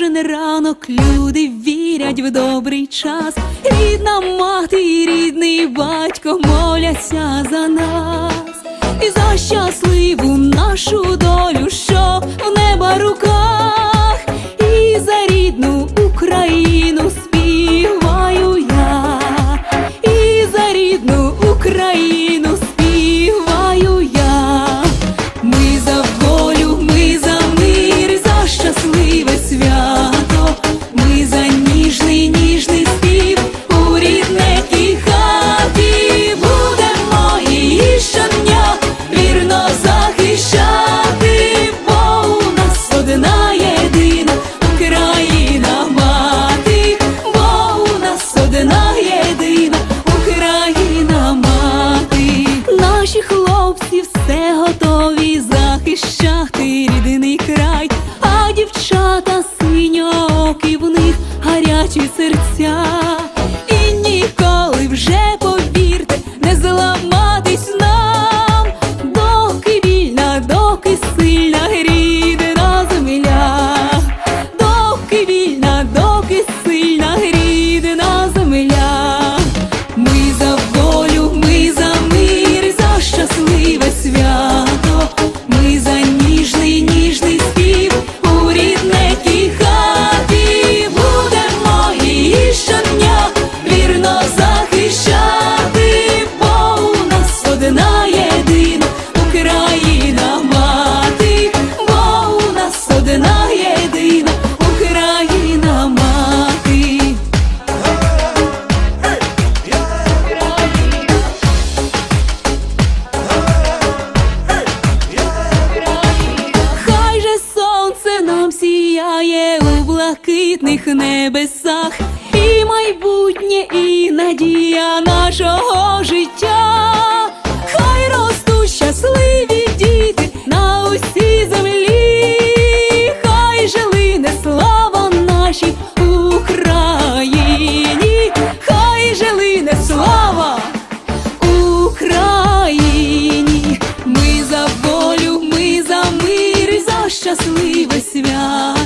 кожен ранок люди вірять в добрий час. Рідна мати, і рідний батько моляться за нас і за щасливі. все готові захищати рідний край, а дівчата синьоки в них гарячі серця, і ніколи вже повірте, не зламатись нам, доки вільна, доки сильна, рідна земля, доки вільна, доки. блакитних небесах, і майбутнє, і надія нашого життя, хай ростуть щасливі діти на усій землі, хай жили не слава нашій Україні, хай жили не слава Україні, ми за волю, ми за мир, за щасливе свят.